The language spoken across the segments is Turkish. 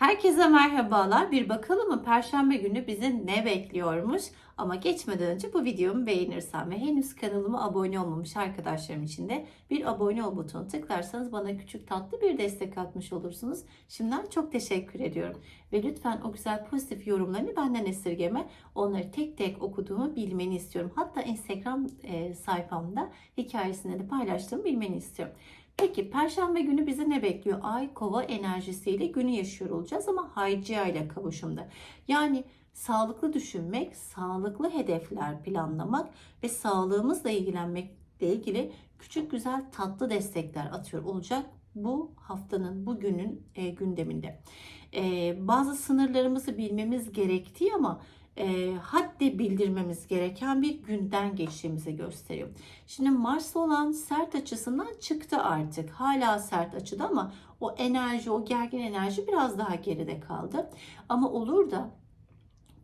Herkese merhabalar. Bir bakalım mı Perşembe günü bizi ne bekliyormuş? Ama geçmeden önce bu videomu beğenirsen ve henüz kanalıma abone olmamış arkadaşlarım için de bir abone ol butonu tıklarsanız bana küçük tatlı bir destek atmış olursunuz. Şimdiden çok teşekkür ediyorum. Ve lütfen o güzel pozitif yorumlarını benden esirgeme. Onları tek tek okuduğumu bilmeni istiyorum. Hatta Instagram e, sayfamda hikayesinde de paylaştığımı bilmeni istiyorum. Peki Perşembe günü bizi ne bekliyor? Ay kova enerjisiyle günü yaşıyor olacağız ama Haycia ile kavuşumda. Yani sağlıklı düşünmek, sağlıklı hedefler planlamak ve sağlığımızla ilgilenmekle ilgili küçük güzel tatlı destekler atıyor olacak bu haftanın, bugünün e, gündeminde. E, bazı sınırlarımızı bilmemiz gerektiği ama e, haddi bildirmemiz gereken bir günden geçtiğimizi gösteriyor. Şimdi Mars olan sert açısından çıktı artık. Hala sert açıda ama o enerji, o gergin enerji biraz daha geride kaldı. Ama olur da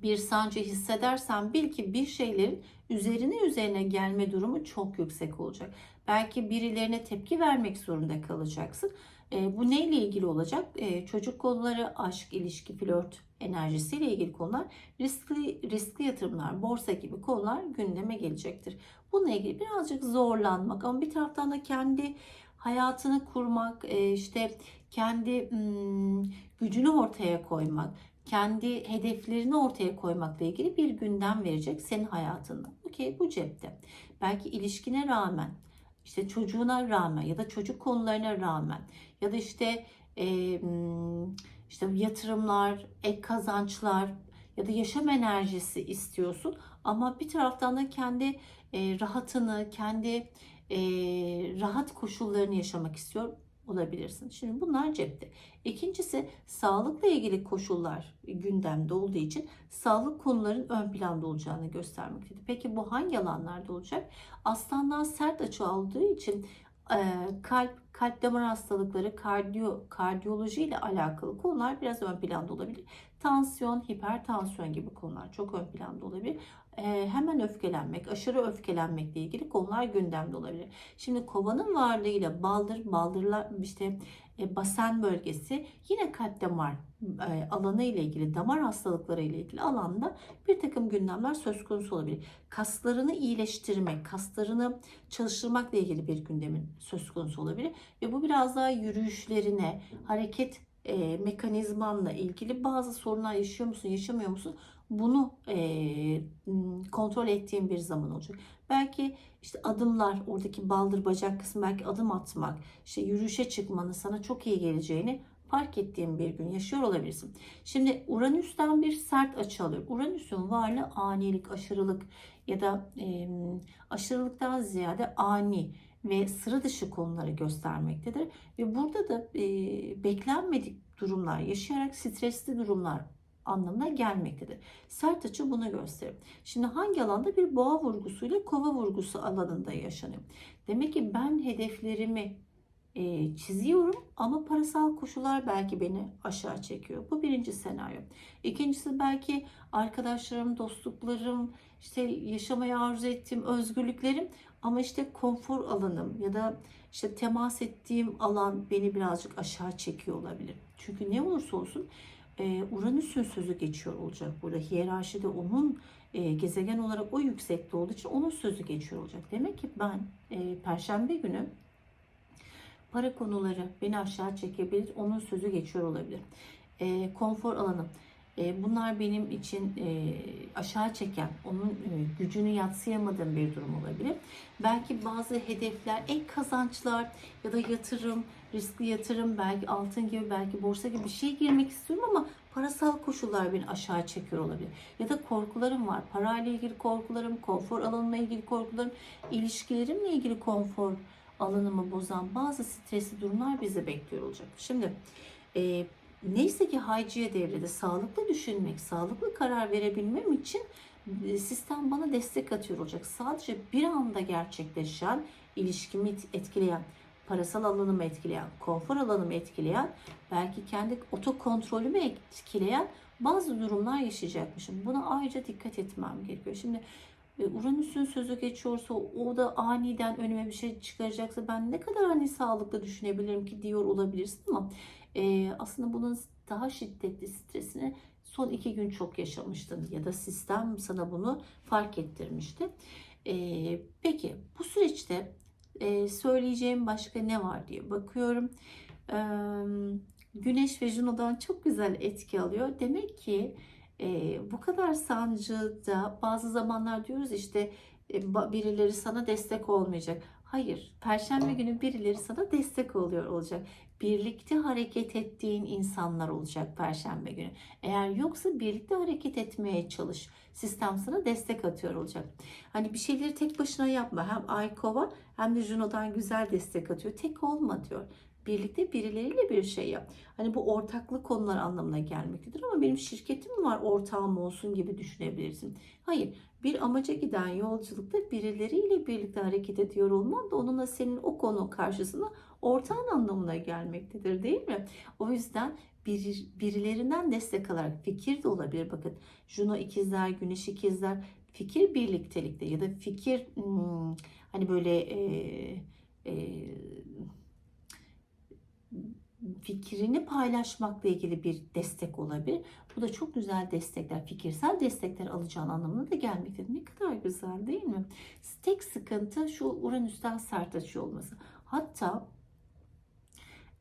bir sancı hissedersen bil ki bir şeylerin üzerine üzerine gelme durumu çok yüksek olacak. Belki birilerine tepki vermek zorunda kalacaksın. E, bu neyle ilgili olacak? E, çocuk konuları, aşk, ilişki, flört enerjisiyle ilgili konular, riskli riskli yatırımlar, borsa gibi konular gündeme gelecektir. Bununla ilgili birazcık zorlanmak ama bir taraftan da kendi hayatını kurmak, e, işte kendi hmm, gücünü ortaya koymak, kendi hedeflerini ortaya koymakla ilgili bir gündem verecek senin hayatında. Okey bu cepte. Belki ilişkine rağmen, işte çocuğuna rağmen ya da çocuk konularına rağmen ya da işte e, işte yatırımlar, ek kazançlar ya da yaşam enerjisi istiyorsun ama bir taraftan da kendi e, rahatını, kendi e, rahat koşullarını yaşamak istiyor olabilirsin. Şimdi bunlar cepte. İkincisi sağlıkla ilgili koşullar gündemde olduğu için sağlık konuların ön planda olacağını göstermektedir. Peki bu hangi alanlarda olacak? Aslandan sert açı aldığı için kalp, kalp damar hastalıkları, kardiyo, kardiyoloji ile alakalı konular biraz ön planda olabilir. Tansiyon, hipertansiyon gibi konular çok ön planda olabilir. Hemen öfkelenmek, aşırı öfkelenmekle ilgili konular gündemde olabilir. Şimdi kovanın varlığıyla baldır, baldırlar işte e, basen bölgesi yine kalp damar e, alanı ile ilgili damar hastalıkları ile ilgili alanda bir takım gündemler söz konusu olabilir. Kaslarını iyileştirmek, kaslarını çalıştırmakla ilgili bir gündemin söz konusu olabilir ve bu biraz daha yürüyüşlerine, hareket e, mekanizmanla ilgili bazı sorunlar yaşıyor musun, yaşamıyor musun? Bunu e, kontrol ettiğim bir zaman olacak. Belki işte adımlar, oradaki baldır bacak kısmı belki adım atmak, işte yürüyüşe çıkmanın sana çok iyi geleceğini fark ettiğim bir gün yaşıyor olabilirsin. Şimdi Uranüs'ten bir sert açı alıyor. Uranüs'ün varlığı anilik, aşırılık ya da e, aşırılıktan ziyade ani ve sıra dışı konuları göstermektedir. Ve burada da e, beklenmedik durumlar yaşayarak stresli durumlar anlamına gelmektedir. Sert açı bunu gösterir. Şimdi hangi alanda bir boğa vurgusuyla kova vurgusu alanında yaşanıyor. Demek ki ben hedeflerimi e, çiziyorum ama parasal koşullar belki beni aşağı çekiyor. Bu birinci senaryo. İkincisi belki arkadaşlarım, dostluklarım, işte yaşamayı arzu ettiğim özgürlüklerim ama işte konfor alanım ya da işte temas ettiğim alan beni birazcık aşağı çekiyor olabilir. Çünkü ne olursa olsun e, Uranüs'ün sözü geçiyor olacak burada. Hiyerarşide onun e, gezegen olarak o yüksekte olduğu için onun sözü geçiyor olacak. Demek ki ben e, Perşembe günü para konuları beni aşağı çekebilir. Onun sözü geçiyor olabilir. E, konfor alanım. E, bunlar benim için e, aşağı çeken, onun e, gücünü yatsıyamadığım bir durum olabilir. Belki bazı hedefler, ek kazançlar ya da yatırım, riskli yatırım, belki altın gibi, belki borsa gibi bir şey girmek istiyorum ama parasal koşullar beni aşağı çekiyor olabilir. Ya da korkularım var. Parayla ilgili korkularım, konfor alanımla ilgili korkularım, ilişkilerimle ilgili konfor alanımı bozan bazı stresli durumlar bizi bekliyor olacak. Şimdi e, neyse ki hayciye devrede sağlıklı düşünmek, sağlıklı karar verebilmem için e, sistem bana destek atıyor olacak. Sadece bir anda gerçekleşen, ilişkimi etkileyen, parasal alanımı etkileyen, konfor alanımı etkileyen, belki kendi otokontrolümü etkileyen bazı durumlar yaşayacakmışım. Buna ayrıca dikkat etmem gerekiyor. Şimdi Uranüs'ün sözü geçiyorsa o da aniden önüme bir şey çıkaracaksa ben ne kadar hani sağlıklı düşünebilirim ki diyor olabilirsin ama Ee, aslında bunun daha şiddetli stresini son iki gün çok yaşamıştın ya da sistem sana bunu fark ettirmişti. Ee, peki bu süreçte e, söyleyeceğim başka ne var diye bakıyorum. Ee, Güneş ve Juno'dan çok güzel etki alıyor. Demek ki e, bu kadar sancıda bazı zamanlar diyoruz işte birileri sana destek olmayacak. Hayır, Perşembe günü birileri sana destek oluyor olacak. Birlikte hareket ettiğin insanlar olacak Perşembe günü. Eğer yoksa birlikte hareket etmeye çalış. Sistem sana destek atıyor olacak. Hani bir şeyleri tek başına yapma. Hem Ay Kova hem de Juno'dan güzel destek atıyor. Tek olma diyor. Birlikte birileriyle bir şey yap. Hani bu ortaklık konular anlamına gelmektedir ama benim şirketim var ortağım olsun gibi düşünebilirsin. Hayır bir amaca giden yolculukta birileriyle birlikte hareket ediyor olman da onunla senin o konu karşısına ortağın anlamına gelmektedir değil mi? O yüzden bir, birilerinden destek alarak fikir de olabilir. Bakın Juno ikizler, Güneş ikizler fikir birliktelikte ya da fikir hmm, hani böyle e, e, fikrini paylaşmakla ilgili bir destek olabilir. Bu da çok güzel destekler, fikirsel destekler alacağın anlamına da gelmektedir. Ne kadar güzel değil mi? Tek sıkıntı şu Uranüs'ten sert açı olması. Hatta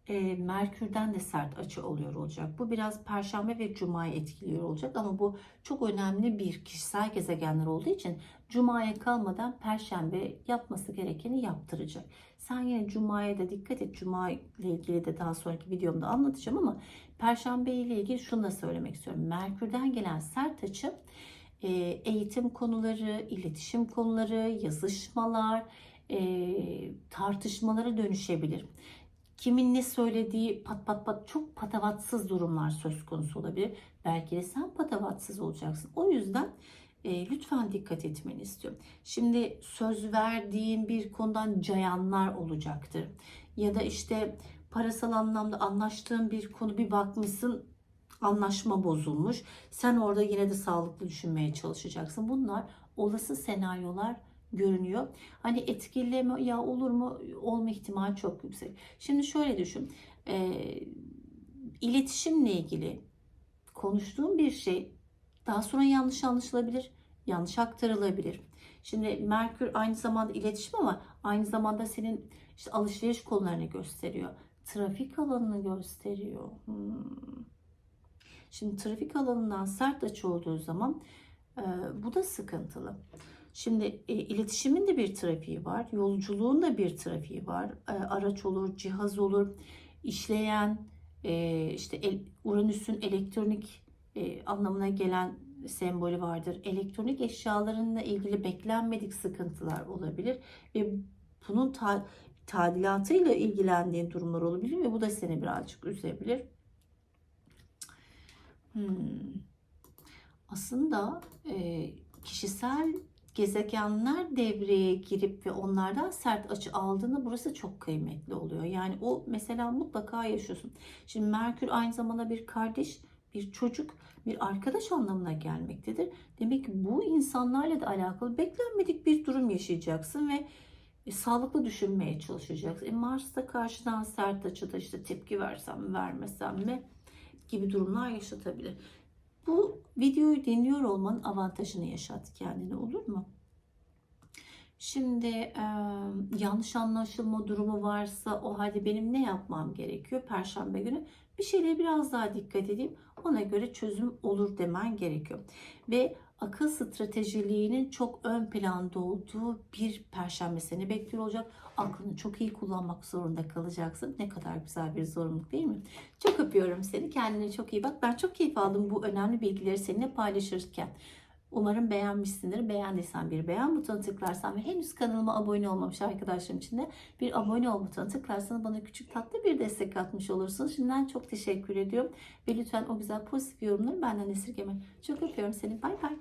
e, Merkür'den de sert açı oluyor olacak. Bu biraz Perşembe ve Cuma'yı etkiliyor olacak ama bu çok önemli bir kişisel gezegenler olduğu için Cuma'ya kalmadan Perşembe yapması gerekeni yaptıracak. Sen yine Cuma'ya da dikkat et. Cuma ile ilgili de daha sonraki videomda anlatacağım ama Perşembe ile ilgili şunu da söylemek istiyorum. Merkür'den gelen sert açı e, eğitim konuları, iletişim konuları, yazışmalar, e, tartışmalara dönüşebilir kimin ne söylediği pat pat pat çok patavatsız durumlar söz konusu olabilir. Belki de sen patavatsız olacaksın. O yüzden e, lütfen dikkat etmeni istiyorum. Şimdi söz verdiğin bir konudan cayanlar olacaktır. Ya da işte parasal anlamda anlaştığın bir konu bir bakmışsın anlaşma bozulmuş. Sen orada yine de sağlıklı düşünmeye çalışacaksın. Bunlar olası senaryolar görünüyor. Hani etkileme ya olur mu olma ihtimali çok yüksek. Şimdi şöyle düşün. E, iletişimle ilgili konuştuğun bir şey daha sonra yanlış anlaşılabilir, yanlış aktarılabilir. Şimdi Merkür aynı zamanda iletişim ama aynı zamanda senin işte alışveriş konularını gösteriyor. Trafik alanını gösteriyor. Hmm. Şimdi trafik alanından sert açı olduğu zaman e, bu da sıkıntılı. Şimdi e, iletişimin de bir trafiği var, yolculuğun da bir trafiği var. E, araç olur, cihaz olur, işleyen e, işte el, Uranüs'ün elektronik e, anlamına gelen sembolü vardır. Elektronik eşyalarınla ilgili beklenmedik sıkıntılar olabilir ve bunun ta, tadilatıyla ilgilendiğin durumlar olabilir ve bu da seni birazcık üzebilir. Hmm. Aslında e, kişisel gezegenler devreye girip ve onlardan sert açı aldığında burası çok kıymetli oluyor. Yani o mesela mutlaka yaşıyorsun. Şimdi Merkür aynı zamanda bir kardeş, bir çocuk, bir arkadaş anlamına gelmektedir. Demek ki bu insanlarla da alakalı beklenmedik bir durum yaşayacaksın ve e, sağlıklı düşünmeye çalışacaksın. E, Mars da karşıdan sert açıda işte tepki versem vermesem mi gibi durumlar yaşatabilir. Bu videoyu dinliyor olmanın avantajını yaşat kendine olur mu? Şimdi e, yanlış anlaşılma durumu varsa o halde benim ne yapmam gerekiyor? Perşembe günü bir şeylere biraz daha dikkat edeyim. Ona göre çözüm olur demen gerekiyor. Ve akıl stratejiliğinin çok ön planda olduğu bir perşembe seni bekliyor olacak. Aklını çok iyi kullanmak zorunda kalacaksın. Ne kadar güzel bir zorunluluk değil mi? Çok öpüyorum seni. Kendine çok iyi bak. Ben çok keyif aldım bu önemli bilgileri seninle paylaşırken. Umarım beğenmişsindir. Beğendiysen bir beğen butonu tıklarsan ve henüz kanalıma abone olmamış arkadaşlarım için de bir abone ol butonu tıklarsan bana küçük tatlı bir destek atmış olursun. Şimdiden çok teşekkür ediyorum. Ve lütfen o güzel pozitif yorumları benden esirgeme. Çok öpüyorum seni. Bay bay.